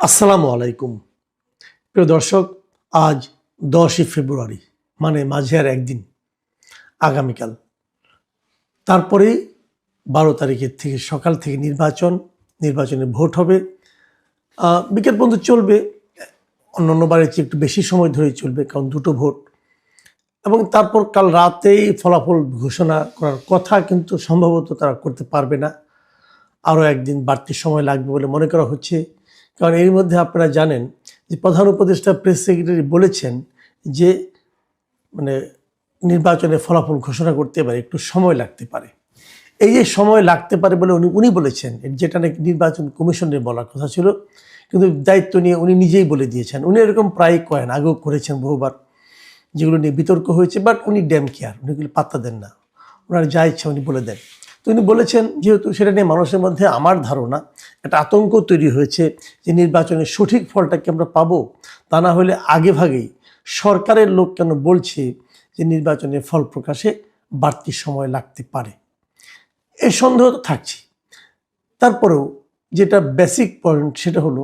আসসালামু আলাইকুম। প্রিয় দর্শক, আজ দশই ফেব্রুয়ারি মানে মাঝে আর একদিন, আগামীকাল। তারপরে বারো তারিখের থেকে সকাল থেকে নির্বাচন, নির্বাচনে ভোট হবে। বিকেল পর্যন্ত চলবে অন্য বারের চেয়ে একটু বেশি সময় ধরেই চলবে, কারণ দুটো ভোট। এবং তারপর কাল রাতেই ফলাফল ঘোষণা করার কথা কিন্তু সম্ভবত তারা করতে পারবে না। আরও একদিন বাড়তি সময় লাগবে বলে মনে করা হচ্ছে। কারণ এর মধ্যে আপনারা জানেন যে প্রধান উপদেষ্টা প্রেস সেক্রেটারি বলেছেন যে মানে নির্বাচনে ফলাফল ঘোষণা করতে পারে, একটু সময় লাগতে পারে। এই যে সময় লাগতে পারে বলে উনি উনি বলেছেন যেটা নাকি নির্বাচন কমিশনের বলার কথা ছিল, কিন্তু দায়িত্ব নিয়ে উনি নিজেই বলে দিয়েছেন। উনি এরকম প্রায় কয়েন আগেও করেছেন বহুবার, যেগুলো নিয়ে বিতর্ক হয়েছে, বাট উনি ড্যাম কেয়ার, উনি এগুলো পাত্তা দেন না। ওনার যা ইচ্ছা উনি বলে দেন। তো উনি বলেছেন, যেহেতু সেটা নিয়ে মানুষের মধ্যে আমার ধারণা একটা আতঙ্ক তৈরি হয়েছে যে নির্বাচনের সঠিক ফলটা কি আমরা পাবো? তা না হলে আগে ভাগেই সরকারের লোক কেন বলছে যে নির্বাচনের ফল প্রকাশে বাড়তি সময় লাগতে পারে? এই সন্দেহ তো থাকছে তারপরেও যেটা বেসিক পয়েন্ট সেটা হলো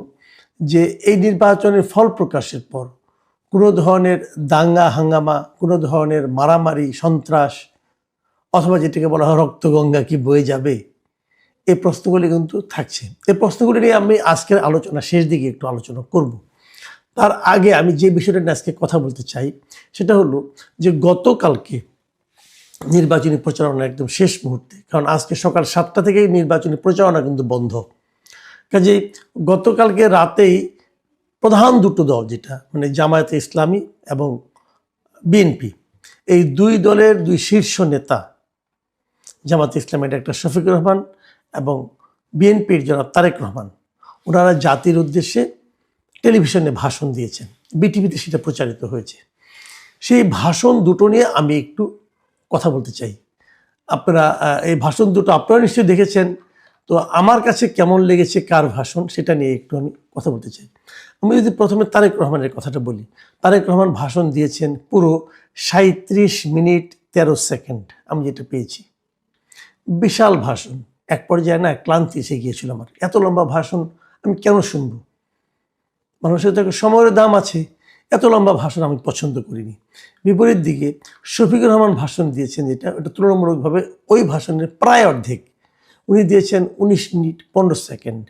যে এই নির্বাচনের ফল প্রকাশের পর কোনো ধরনের দাঙ্গা, হাঙ্গামা, কোনো ধরনের মারামারি, সন্ত্রাস অথবা যেটাকে বলা হয় রক্তগঙ্গা কি বয়ে যাবে? এই প্রশ্নগুলি কিন্তু থাকছে। এই প্রশ্নগুলি নিয়ে আমি আজকের আলোচনা শেষ দিকে একটু আলোচনা করব। তার আগে আমি যে বিষয়টা নিয়ে আজকে কথা বলতে চাই, সেটা হলো যে গতকালকে নির্বাচনী প্রচারণা একদম শেষ মুহূর্তে, কারণ আজকে সকাল সাতটা থেকেই নির্বাচনী প্রচারণা কিন্তু বন্ধ। কাজেই গতকালকে রাতেই প্রধান দুটো দল যেটা মানে জামায়াতে ইসলামী এবং বিএনপি, এই দুই দলের দুই শীর্ষ নেতা জামাতে ইসলামের ডাক্তার শফিকুর রহমান এবং বিএনপির জনাব তারেক রহমান, ওনারা জাতির উদ্দেশ্যে টেলিভিশনে ভাষণ দিয়েছেন, বিটিভিতে সেটা প্রচারিত হয়েছে। সেই ভাষণ দুটো নিয়ে আমি একটু কথা বলতে চাই। আপনারা এই ভাষণ দুটো আপনারা নিশ্চয়ই দেখেছেন, তো আমার কাছে কেমন লেগেছে, কার ভাষণ, সেটা নিয়ে একটু আমি কথা বলতে চাই। আমি যদি প্রথমে তারেক রহমানের কথাটা বলি, তারেক রহমান ভাষণ দিয়েছেন পুরো সাঁত্রিশ মিনিট তেরো সেকেন্ড, আমি যেটা পেয়েছি। বিশাল ভাষণ। এক পর্যায়ে না ক্লান্তি এসে গিয়েছিল আমার। এত লম্বা ভাষণ আমি কেন শুনব? মানুষের তো সময়ের দাম আছে। এত লম্বা ভাষণ আমি পছন্দ করিনি। বিপরীত দিকে শফিকুর রহমান ভাষণ দিয়েছেন যেটা, ওটা তুলনামূলকভাবে ওই ভাষণের প্রায় অর্ধেক। উনি দিয়েছেন উনিশ মিনিট পনেরো সেকেন্ড।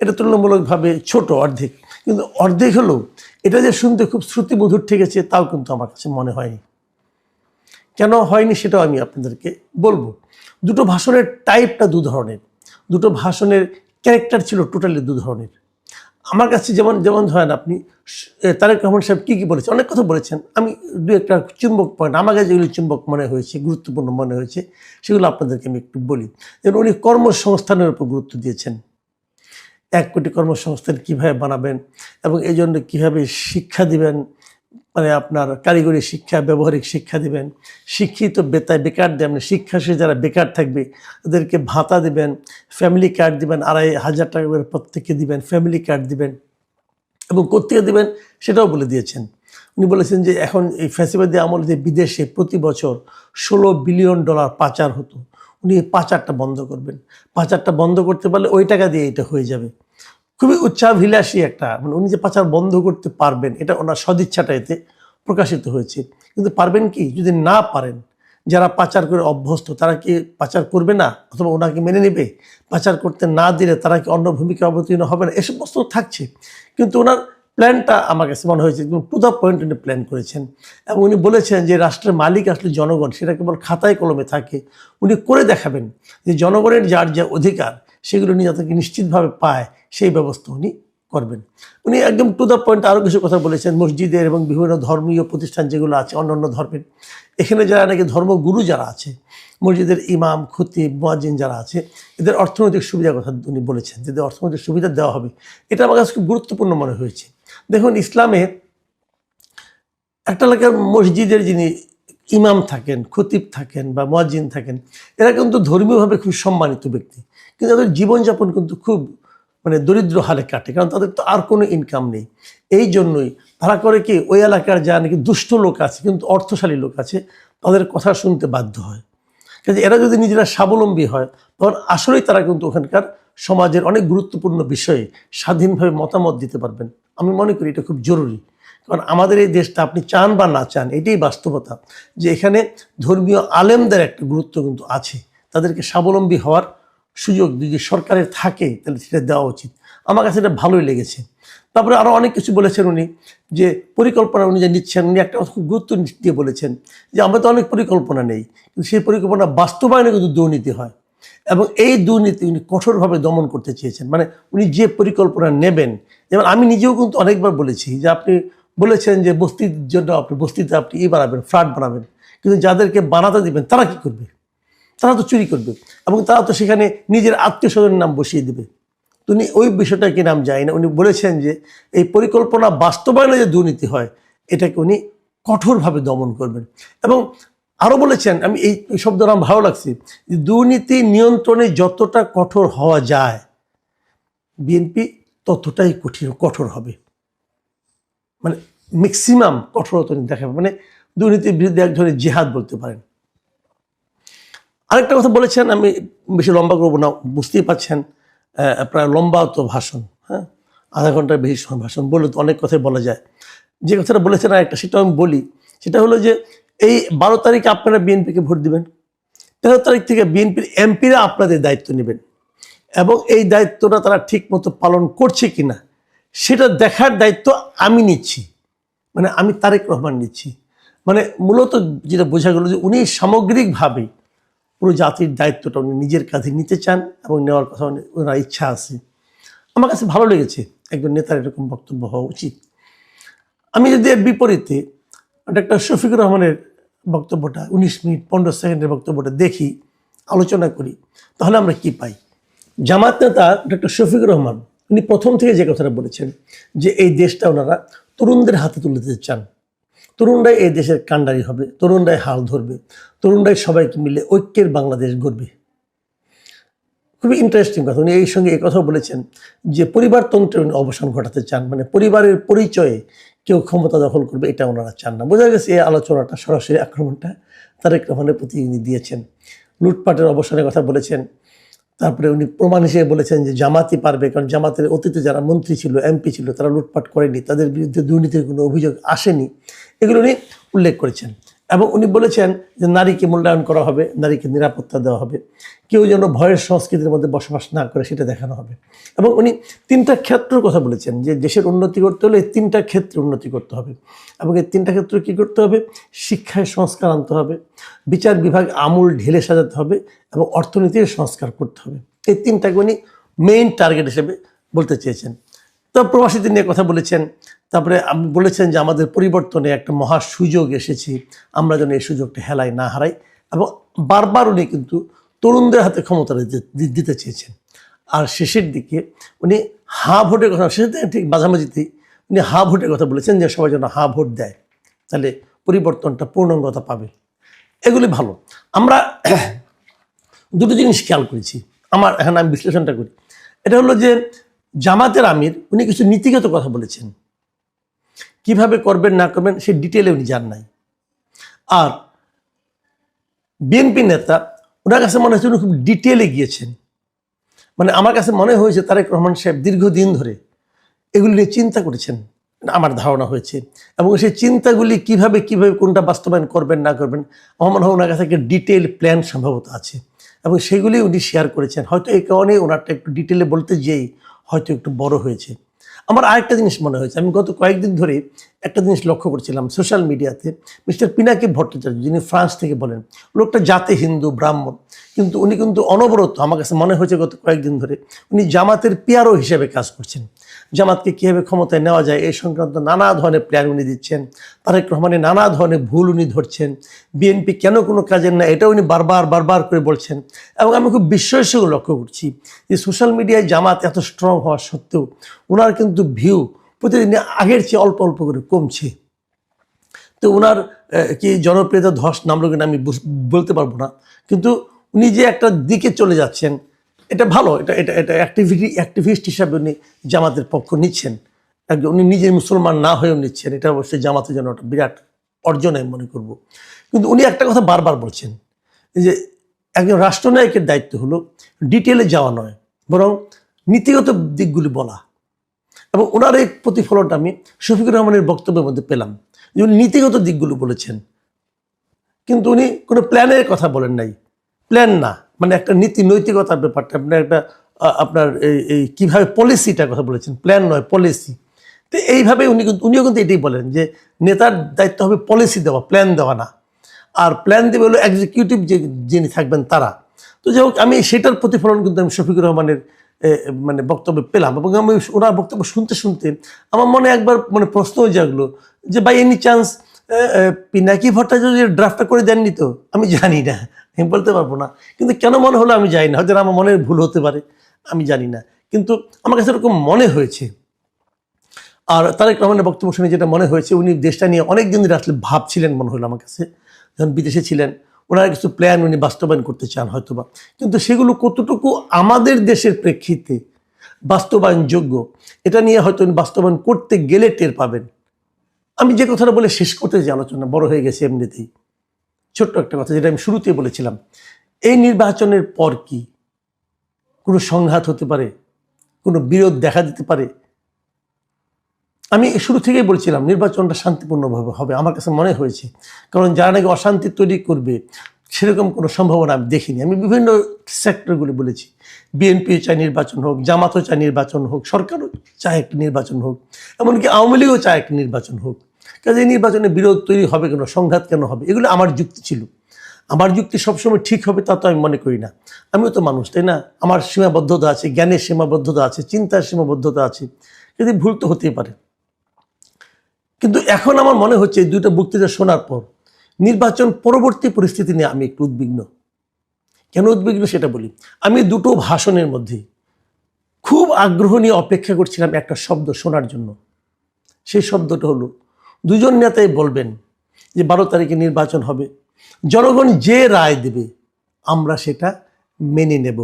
এটা তুলনামূলকভাবে ছোট অর্ধেক। কিন্তু অর্ধেক হলেও এটা যে শুনতে খুব শ্রুতিমধুর ঠেকেছে, তাও কিন্তু আমার কাছে মনে হয়নি। কেন হয়নি সেটাও আমি আপনাদেরকে বলব। দুটো ভাষণের টাইপটা দু ধরনের। দুটো ভাষণের ক্যারেক্টার ছিল টোটালি দু ধরনের। আমার কাছে যেমন যেমন ধরেন আপনি তারেক রহমান সাহেব কী কী বলেছেন? অনেক কথা বলেছেন। আমি দু একটা চুম্বক পয়েন্ট, আমার কাছে যেগুলি চুম্বক মনে হয়েছে, গুরুত্বপূর্ণ মনে হয়েছে, সেগুলো আপনাদেরকে আমি একটু বলি। যেমন উনি কর্মসংস্থানের উপর গুরুত্ব দিয়েছেন। এক কোটি কর্মসংস্থান কীভাবে বানাবেন এবং এই জন্য কীভাবে শিক্ষা দিবেন মানে আপনার কারিগরি শিক্ষা, ব্যবহারিক শিক্ষা দিবেন। শিক্ষিত বেতায় বেকার দেবেন শিক্ষা শেষে যারা বেকার থাকবে, তাদেরকে ভাতা দিবেন ফ্যামিলি কার্ড দিবেন, আড়াই হাজার টাকা করে প্রত্যেককে দিবেন ফ্যামিলি কার্ড দিবেন এবং কোথেকে দিবেন, সেটাও বলে দিয়েছেন। উনি বলেছেন যে এখন এই ফ্যাসিবাদী আমলে যে বিদেশে প্রতি বছর ষোলো বিলিয়ন ডলার পাচার হতো, উনি পাচারটা বন্ধ করবেন। পাচারটা বন্ধ করতে পারলে ওই টাকা দিয়ে এটা হয়ে যাবে। খুবই উচ্চাভিলাষী একটা মানে উনি যে পাচার বন্ধ করতে পারবেন, এটা ওনার সদিচ্ছাটা এতে প্রকাশিত হয়েছে। কিন্তু পারবেন কি? যদি না পারেন, যারা পাচার করে অভ্যস্ত, তারা কি পাচার করবে না? অথবা ওনাকে মেনে নেবে? পাচার করতে না দিলে তারা কি অন্য ভূমিকা অবতীর্ণ হবে না? এসব বস্তু থাকছে। কিন্তু ওনার প্ল্যানটা আমার কাছে মনে হয়েছে টু দ্য পয়েন্ট উনি প্ল্যান করেছেন। এবং উনি বলেছেন যে রাষ্ট্রের মালিক আসলে জনগণ, সেটা কেবল খাতায় কলমে থাকে। উনি করে দেখাবেন যে জনগণের যার যা অধিকার সেগুলো উনি যাতে নিশ্চিতভাবে পায়, সেই ব্যবস্থা উনি করবেন। উনি একদম টু দ্য পয়েন্ট আরও কিছু কথা বলেছেন, মসজিদের এবং বিভিন্ন ধর্মীয় প্রতিষ্ঠান যেগুলো আছে, অন্যান্য ধর্মের। এখানে যারা নাকি ধর্মগুরু যারা আছে, মসজিদের ইমাম, খতিব, মুয়াজ্জিন যারা আছে, এদের অর্থনৈতিক সুবিধার কথা উনি বলেছেন যাদের অর্থনৈতিক সুবিধা দেওয়া হবে। এটা আমার কাছে খুব গুরুত্বপূর্ণ মনে হয়েছে। দেখুন, ইসলামে একটা এলাকার মসজিদের যিনি ইমাম থাকেন, খতিব থাকেন বা মুয়াজ্জিন থাকেন, এরা কিন্তু ধর্মীয়ভাবে খুব সম্মানিত ব্যক্তি। কিন্তু তাদের জীবনযাপন কিন্তু খুব মানে দরিদ্র হালে কাটে, কারণ তাদের তো আর কোনো ইনকাম নেই। এই জন্যই তারা করে কি, ওই এলাকার যা নাকি দুষ্ট লোক আছে, কিন্তু অর্থশালী লোক আছে, তাদের কথা শুনতে বাধ্য হয়। কাজে এরা যদি নিজেরা স্বাবলম্বী হয়, তখন আসলেই তারা কিন্তু ওখানকার সমাজের অনেক গুরুত্বপূর্ণ বিষয়ে স্বাধীনভাবে মতামত দিতে পারবেন। আমি মনে করি এটা খুব জরুরি। কারণ আমাদের এই দেশটা আপনি চান বা না চান, এটাই বাস্তবতা যে এখানে ধর্মীয় আলেমদের একটা গুরুত্ব কিন্তু আছে। তাদেরকে স্বাবলম্বী হওয়ার সুযোগ যদি সরকারের থাকে, তাহলে সেটা দেওয়া উচিত। আমার কাছে এটা ভালোই লেগেছে। তারপরে আরও অনেক কিছু বলেছেন উনি, যে পরিকল্পনা উনি যে নিচ্ছেন, উনি একটা খুব গুরুত্ব দিয়ে বলেছেন যে আমরা তো অনেক পরিকল্পনা নেই, কিন্তু সেই পরিকল্পনা বাস্তবায়নে কিন্তু দুর্নীতি হয়। এবং এই দুর্নীতি উনি কঠোরভাবে দমন করতে চেয়েছেন। মানে উনি যে পরিকল্পনা নেবেন, যেমন আমি নিজেও কিন্তু অনেকবার বলেছি যে আপনি বলেছেন যে বস্তির জন্য আপনি, বস্তিতে আপনি ই বানাবেন, ফ্ল্যাট বানাবেন। কিন্তু যাদেরকে বানাতে দিবেন, তারা কি করবে? তারা তো চুরি করবে। এবং তারা তো সেখানে নিজের আত্মীয় স্বজনের নাম বসিয়ে দেবে। উনি ওই বিষয়টা কি নাম যায় না? উনি বলেছেন যে এই পরিকল্পনা বাস্তবায়নে যে দুর্নীতি হয়, এটাকে উনি কঠোরভাবে দমন করবেন। এবং আরও বলেছেন, আমি এই শব্দটা আমার ভালো লাগছে দুর্নীতি নিয়ন্ত্রণে যতটা কঠোর হওয়া যায়, বিএনপি ততটাই কঠিন, কঠোর হবে। মানে ম্যাক্সিমাম কঠোরতা দেখাবে মানে দুর্নীতির বিরুদ্ধে এক ধরনের জেহাদ বলতে পারেন। আরেকটা কথা বলেছেন, আমি বেশি লম্বা করব না, বুঝতেই পারছেন প্রায় লম্বা তো ভাষণ হ্যাঁ? আধা ঘণ্টার বেশি সময় ভাষণ বললে তো অনেক কথাই বলা যায়। যে কথাটা বলেছেন একটা সেটা আমি বলি, সেটা হলো যে এই বারো তারিখে আপনারা বিএনপিকে ভোট দিবেন, তেরো তারিখ থেকে বিএনপির এমপিরা আপনাদের দায়িত্ব নেবেন, এবং এই দায়িত্বটা তারা ঠিক মতো পালন করছে কিনা, সেটা দেখার দায়িত্ব আমি নিচ্ছি। মানে আমি তারেক রহমান নিচ্ছি। মানে মূলত যেটা বোঝা গেল যে উনি সামগ্রিকভাবে পুরো জাতির দায়িত্বটা উনি নিজের কাঁধে নিতে চান এবং নেওয়ার কথা ওনার ইচ্ছা আছে। আমার কাছে ভালো লেগেছে একজন নেতার এরকম বক্তব্য হওয়া উচিত। আমি যদি এর বিপরীতে ডাক্তার শফিকুর রহমানের বক্তব্যটা, উনিশ মিনিট পনেরো সেকেন্ডের বক্তব্যটা দেখি, আলোচনা করি, তাহলে আমরা কি পাই? জামাত নেতা ডক্টর শফিকুর রহমান, উনি প্রথম থেকে যে কথাটা বলেছেন যে এই দেশটা ওনারা তরুণদের হাতে তুলে দিতে চান। তরুণরাই এই দেশের কাণ্ডারি হবে, তরুণরাই হাল ধরবে, তরুণরাই সবাইকে মিলে ঐক্যের বাংলাদেশ গড়বে। খুবই ইন্টারেস্টিং কথা। উনি এই সঙ্গে এই কথাও বলেছেন যে পরিবারতন্ত্রের উনি অবসান ঘটাতে চান মানে পরিবারের পরিচয়ে কেউ ক্ষমতা দখল করবে এটা ওনারা চান না। বোঝা গেছে এই আলোচনাটা, সরাসরি আক্রমণটা তারেক রহমানের প্রতি দিয়েছেন। লুটপাটের অবসানের কথা বলেছেন। তারপরে উনি প্রমাণ হিসেবে বলেছেন যে জামাতই পারবে, কারণ জামাতের অতীতে যারা মন্ত্রী ছিল, এমপি ছিল, তারা লুটপাট করেনি, তাদের বিরুদ্ধে দুর্নীতির কোনো অভিযোগ আসেনি। এগুলো উনি উল্লেখ করেছেন। এবং উনি বলেছেন যে নারীকে মূল্যায়ন করা হবে, নারীকে নিরাপত্তা দেওয়া হবে। কেউ যেন ভয়ের সংস্কৃতির মধ্যে বসবাস না করে সেটা দেখানো হবে। এবং উনি তিনটা ক্ষেত্রের কথা বলেছেন যে দেশের উন্নতি করতে হলে তিনটা ক্ষেত্রে উন্নতি করতে হবে। এবং এই তিনটা ক্ষেত্রে কী করতে হবে? শিক্ষায় সংস্কার আনতে হবে, বিচার বিভাগ আমূল ঢেলে সাজাতে হবে এবং অর্থনীতির সংস্কার করতে হবে। এই তিনটাকে উনি মেইন টার্গেট হিসেবে বলতে চেয়েছেন। তো প্রবাসীদের নিয়ে কথা বলেছেন তারপরে আপনি বলেছেন যে আমাদের পরিবর্তনে একটা মহা সুযোগ এসেছে, আমরা যেন এই সুযোগটা হেলাই না হারাই এবং বারবার উনি কিন্তু তরুণদের হাতে ক্ষমতা দিতে- চেয়েছেন। আর শেষের দিকে উনি হা ভোটের কথা দিকে ঠিক মাঝামাঝিতেই উনি হা ভোটের কথা বলেছেন যে সবাই যেন হা ভোট দেয়, তাহলে পরিবর্তনটা পূর্ণাঙ্গতা পাবে। এগুলি ভালো। আমরা দুটো জিনিস খেয়াল করেছি। আমার এখন আমি বিশ্লেষণটা করি। এটা হলো যে জামাতের আমির, উনি কিছু নীতিগত কথা বলেছেন। কীভাবে করবেন, না করবেন, সে ডিটেলে উনি জান নাই। আর বিএনপি নেতা, ওনার কাছে মনে হচ্ছে উনি খুব ডিটেলে গিয়েছেন। মানে আমার কাছে মনে হয়েছে তারেক রহমান সাহেব দীর্ঘদিন ধরে এগুলি নিয়ে চিন্তা করেছেন, আমার ধারণা হয়েছে। এবং সেই চিন্তাগুলি কীভাবে কীভাবে কোনটা বাস্তবায়ন করবেন, না করবেন, আমার মনে হয় ওনার কাছে একটা ডিটেল প্ল্যান সম্ভবত আছে। এবং সেগুলি উনি শেয়ার করেছেন। হয়তো এই কারণে ওনারটা একটু ডিটেলে বলতে যেই হয়তো একটু বড় হয়েছে। আমার আরেকটা জিনিস মনে হয়েছে। আমি গত কয়েকদিন ধরে একটা জিনিস লক্ষ্য করছিলাম সোশ্যাল মিডিয়াতে। মিস্টার পিনাকি ভট্টাচার্য, যিনি ফ্রান্স থেকে বলেন, লোকটা জাতে হিন্দু, ব্রাহ্মণ, কিন্তু উনি কিন্তু অনবরত, আমার কাছে মনে হয়েছে গত কয়েকদিন ধরে, উনি জামাতের পিয়ারও হিসেবে কাজ করছেন। জামাতকে কীভাবে ক্ষমতায় নেওয়া যায় এই সংক্রান্ত নানা ধরনের প্ল্যান উনি দিচ্ছেন। তারেক রহমানের নানা ধরনের ভুল উনি ধরছেন। বিএনপি কেন কোনো কাজের না এটা উনি বারবার বারবার করে বলছেন। এবং আমি খুব বিস্ময়ের লক্ষ্য করছি যে সোশ্যাল মিডিয়ায় জামাত এত স্ট্রং হওয়া সত্ত্বেও ওনার কিন্তু ভিউ প্রতিদিন আগের চেয়ে অল্প অল্প করে কমছে। তো ওনার কি জনপ্রিয়তা ধস নামলো কিনা আমি বলতে পারব না। কিন্তু উনি যে একটা দিকে চলে যাচ্ছেন এটা ভালো, এটা এটা এটা অ্যাক্টিভিটি অ্যাক্টিভিস্ট হিসাবে উনি জামাতের পক্ষ নিচ্ছেন। একজন, উনি নিজে মুসলমান না হয়েও নিচ্ছেন। এটা অবশ্যই জামাতের জন্য একটা বিরাট অর্জন আমি মনে করব। কিন্তু উনি একটা কথা বারবার বলছেন যে একজন রাষ্ট্রনায়কের দায়িত্ব হলো ডিটেলে যাওয়া নয়, বরং নীতিগত দিকগুলি বলা। এবং ওনার এই প্রতিফলনটা আমি শফিকুর রহমানের বক্তব্যের মধ্যে পেলাম যে উনি নীতিগত দিকগুলো বলেছেন। কিন্তু উনি কোনো প্ল্যানের কথা বলেন নাই। প্ল্যান না। মানে একটা নীতি নৈতিকতার ব্যাপারটা আপনার একটা আপনার এই এই কীভাবে পলিসিটার কথা বলেছেন প্ল্যান নয় পলিসি তো এইভাবে উনি কিন্তু, উনিও কিন্তু এটাই বলেন যে নেতার দায়িত্ব হবে পলিসি দেওয়া প্ল্যান দেওয়া না। আর প্ল্যান দেবে হলো এক্সিকিউটিভ যে, যিনি থাকবেন তারা। তো যাই হোক, আমি সেটার প্রতিফলন কিন্তু আমি শফিকুর রহমানের মানে বক্তব্য পেলাম এবং আমি ওনার বক্তব্য শুনতে শুনতে আমার মনে একবার মানে প্রশ্ন জাগলো যে by any chance Pinaki Bhattacharya ড্রাফটটা করে দেননি তো? আমি জানি না। আমি বলতে পারব না। কিন্তু কেন মনে হলো আমি জানি না। হয়তো আমার মনের ভুল হতে পারে, আমি জানি না। কিন্তু আমার কাছে এরকম মনে হয়েছে। আর তারেক রহমানের বক্তব্য শুনে যেটা মনে হয়েছে, উনি দেশটা নিয়ে অনেক দিন ধরে আসলে ভাবছিলেন মনে হলো আমার কাছে। যখন বিদেশে ছিলেন, ওনার কিছু প্ল্যান উনি বাস্তবায়ন করতে চান হয়তোবা। কিন্তু সেগুলো কতটুকু আমাদের দেশের প্রেক্ষিতে বাস্তবায়নযোগ্য, এটা নিয়ে হয়তো উনি বাস্তবায়ন করতে গেলে টের পাবেন। আমি যে কথাটা বলে শেষ করতে যে আলোচনা বড় হয়ে গেছে এমনিতেই। ছোট্ট একটা কথা যেটা আমি শুরুতে বলেছিলাম। এই নির্বাচনের পর কি কোনো সংঘাত হতে পারে? কোনো বিরোধ দেখা দিতে পারে? আমি শুরু থেকেই বলছিলাম, নির্বাচনটা শান্তিপূর্ণভাবে হবে, আমার কাছে মনে হয়েছে। কারণ যারা নাকি অশান্তি তৈরি করবে, সেরকম কোনো সম্ভাবনা আমি দেখিনি। আমি বিভিন্ন সেক্টরগুলি বলেছি। বিএনপিও চায় নির্বাচন হোক, জামাতও চায় নির্বাচন হোক, সরকারও চায় একটি নির্বাচন হোক, এমনকি আওয়ামী লীগও চায় একটি নির্বাচন হোক। কাজে নির্বাচনে বিরোধ তৈরি হবে কেন? সংঘাত কেন হবে? এগুলো আমার যুক্তি ছিল। আমার যুক্তি সবসময় ঠিক হবে তা তো আমি মনে করি না। আমিও তো মানুষ, তাই না? আমার সীমাবদ্ধতা আছে, জ্ঞানের সীমাবদ্ধতা আছে, চিন্তার সীমাবদ্ধতা আছে। যদি ভুল তো হতেই পারে। কিন্তু এখন আমার মনে হচ্ছে দুইটা বক্তৃতা শোনার পর নির্বাচন পরবর্তী পরিস্থিতি নিয়ে আমি একটু উদ্বিগ্ন। কেন উদ্বিগ্ন সেটা বলি? আমি দুটো ভাষণের মধ্যে খুব আগ্রহ নিয়ে অপেক্ষা করছিলাম একটা শব্দ শোনার জন্য। সেই শব্দটা হলো দুজন নেতাই বলবেন যে বারো তারিখে নির্বাচন হবে। জনগণ যে রায় দেবে, আমরা সেটা মেনে নেব।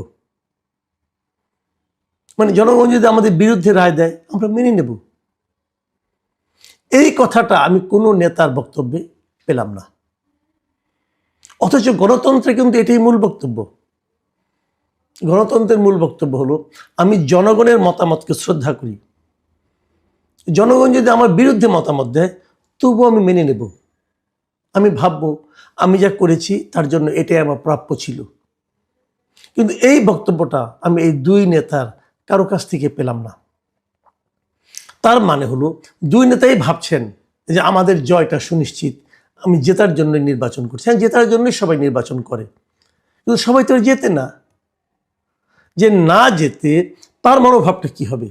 মানে জনগণ যদি আমাদের বিরুদ্ধে রায় দেয়, আমরা মেনে নেব। এই কথাটা আমি কোনো নেতার বক্তব্যে পেলাম না। অথচ গণতন্ত্রে কিন্তু এটাই মূল বক্তব্য। গণতন্ত্রের মূল বক্তব্য হলো, আমি জনগণের মতামতকে শ্রদ্ধা করি। জনগণ যদি আমার বিরুদ্ধে মতামত দেয় তবুও আমি মেনে নেব। আমি ভাববো, আমি যা করেছি তার জন্য এটাই আমার প্রাপ্য ছিল। কিন্তু এই বক্তব্যটা আমি এই দুই নেতার কারও কাছ থেকে পেলাম না। তার মানে হলো, দুই নেতাই ভাবছেন যে আমাদের জয়টা সুনিশ্চিত, আমি জেতার জন্য নির্বাচন করছি। হ্যাঁ জেতার জন্যই সবাই নির্বাচন করে। কিন্তু সবাই তো জেতে না। যে না যেতে তার মনোভাবটা কি হবে?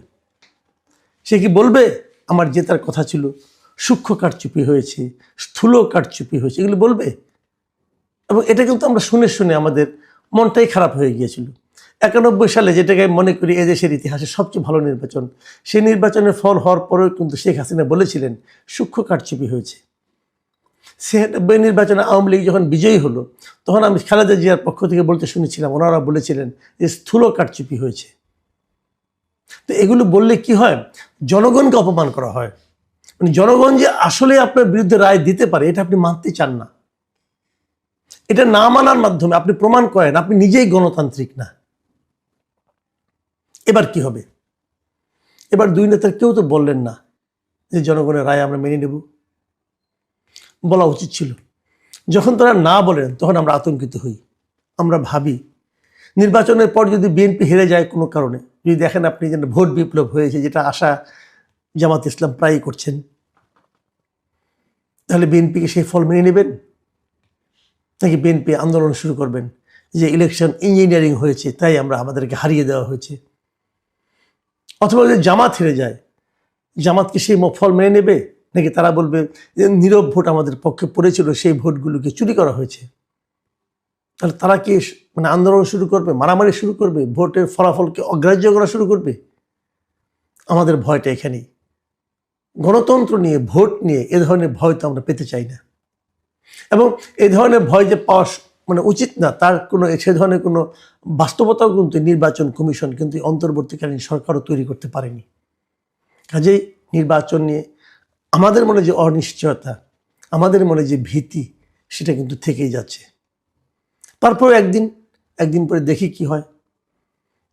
সে কি বলবে? আমার জেতার কথা ছিল। সূক্ষ্ম কারচুপি হয়েছে, স্থূল কারচুপি হয়েছে, এগুলো বলবে? এবং এটা কিন্তু আমরা শুনে শুনে আমাদের মনটাই খারাপ হয়ে গিয়েছিল। একানব্বই সালে যেটাকে আমি মনে করি এদেশের ইতিহাসে সবচেয়ে ভালো নির্বাচন, সেই নির্বাচনের ফল হওয়ার পরেও কিন্তু শেখ হাসিনা বলেছিলেন, সূক্ষ্ম কারচুপি হয়েছে। ছিয়ানব্বই নির্বাচনে আওয়ামী লীগ যখন বিজয়ী হলো, তখন আমি খালেদা জিয়ার পক্ষ থেকে বলতে শুনেছিলাম, ওনারা বলেছিলেন যে স্থূল কারচুপি হয়েছে। তো এগুলো বললে কি হয়? জনগণকে অপমান করা হয়। মানে জনগণ যে আসলে আপনার বিরুদ্ধে রায় দিতে পারে, এটা আপনি মানতে চান না। এটা না মানার মাধ্যমে আপনি প্রমাণ করেন, আপনি নিজেই গণতান্ত্রিক না। এবার কি হবে? এবার দুই নেতার কেউ তো বললেন না যে জনগণের রায় আমরা মেনে নেব। বলা উচিত ছিল। যখন তারা না বলেন, তখন আমরা আতঙ্কিত হই। আমরা ভাবি, নির্বাচনের পর যদি বিএনপি হেরে যায় কোনো কারণে, যদি দেখেন আপনি যেন ভোট বিপ্লব হয়েছে, যেটা আশা জামাত ইসলাম প্রায়ই করছেন। তাহলে বিএনপিকে সেই ফল মেনে নেবেন? নাকি বিএনপি আন্দোলন শুরু করবেন? যে ইলেকশন ইঞ্জিনিয়ারিং হয়েছে, তাই আমরা আমাদেরকে হারিয়ে দেওয়া হয়েছে। অথবা যদি জামাত হেরে যায় জামাতকে সেই ফল মেনে নেবে? নাকি তারা বলবে যে নীরব ভোট আমাদের পক্ষে পড়েছিল, সেই ভোটগুলোকে চুরি করা হয়েছে? তাহলে তারা কি মানে আন্দোলন শুরু করবে, মারামারি শুরু করবে, ভোটের ফলাফলকে অগ্রাহ্য করা শুরু করবে? আমাদের ভয়টা এখানেই। গণতন্ত্র নিয়ে, ভোট নিয়ে এ ধরনের ভয় তো আমরা পেতে চাই না। এবং এ ধরনের ভয় যে পাওয়া মানে উচিত না, তার কোনো, সে ধরনের কোনো বাস্তবতাও কিন্তু নির্বাচন কমিশন কিন্তু অন্তর্বর্তীকালীন সরকারও তৈরি করতে পারেনি। কাজেই নির্বাচন নিয়ে আমাদের মনে যে অনিশ্চয়তা, আমাদের মনে যে ভীতি, সেটা কিন্তু থেকেই যাচ্ছে। তারপর একদিন একদিন পরে দেখি কি হয়।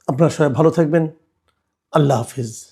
আপনারা সবাই ভালো থাকবেন। আল্লাহ হাফিজ।